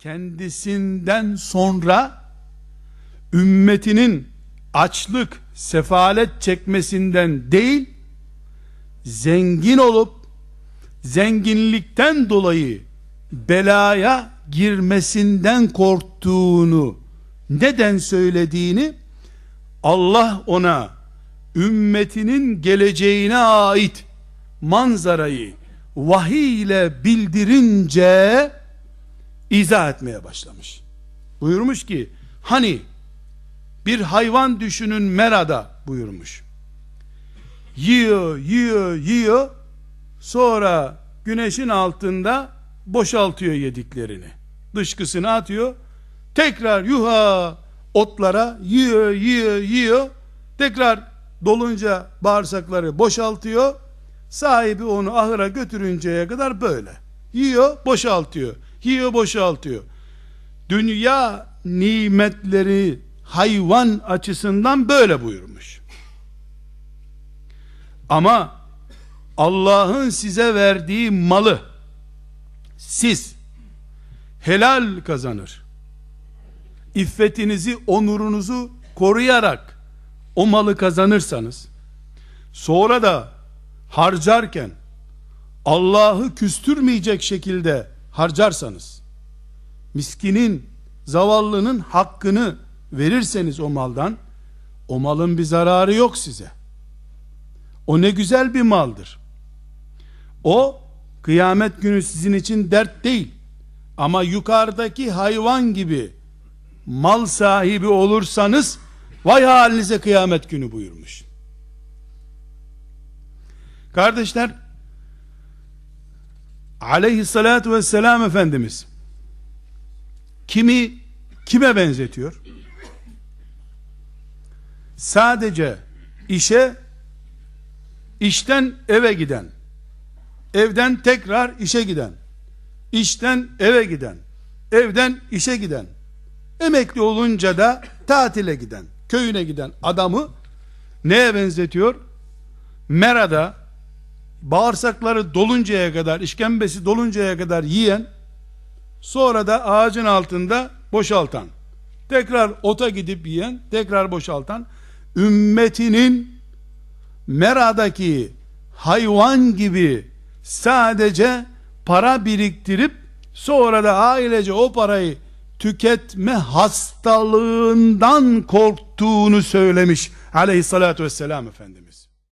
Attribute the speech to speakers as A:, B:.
A: kendisinden sonra ümmetinin açlık, sefalet çekmesinden değil, zengin olup zenginlikten dolayı belaya girmesinden korktuğunu neden söylediğini Allah ona ümmetinin geleceğine ait manzarayı vahiy ile bildirince izah etmeye başlamış. Buyurmuş ki hani bir hayvan düşünün merada buyurmuş. Yiyor, yiyor, yiyor. Sonra güneşin altında boşaltıyor yediklerini. Dışkısını atıyor. Tekrar yuha otlara yiyor, yiyor, yiyor. Tekrar dolunca bağırsakları boşaltıyor. Sahibi onu ahıra götürünceye kadar böyle. Yiyor, boşaltıyor. Yiyor, boşaltıyor. Dünya nimetleri hayvan açısından böyle buyurmuş. Ama Allah'ın size verdiği malı siz helal kazanır. İffetinizi, onurunuzu koruyarak o malı kazanırsanız sonra da harcarken Allah'ı küstürmeyecek şekilde harcarsanız miskinin, zavallının hakkını verirseniz o maldan o malın bir zararı yok size. O ne güzel bir maldır. O kıyamet günü sizin için dert değil. Ama yukarıdaki hayvan gibi mal sahibi olursanız vay halinize kıyamet günü buyurmuş. Kardeşler aleyhissalatu vesselam Efendimiz kimi kime benzetiyor? Sadece işe işten eve giden evden tekrar işe giden işten eve giden evden işe giden emekli olunca da tatile giden köyüne giden adamı neye benzetiyor? Merada bağırsakları doluncaya kadar işkembesi doluncaya kadar yiyen sonra da ağacın altında boşaltan tekrar ota gidip yiyen tekrar boşaltan ümmetinin Mera'daki hayvan gibi sadece para biriktirip sonra da ailece o parayı tüketme hastalığından korktuğunu söylemiş aleyhissalatü vesselam Efendimiz.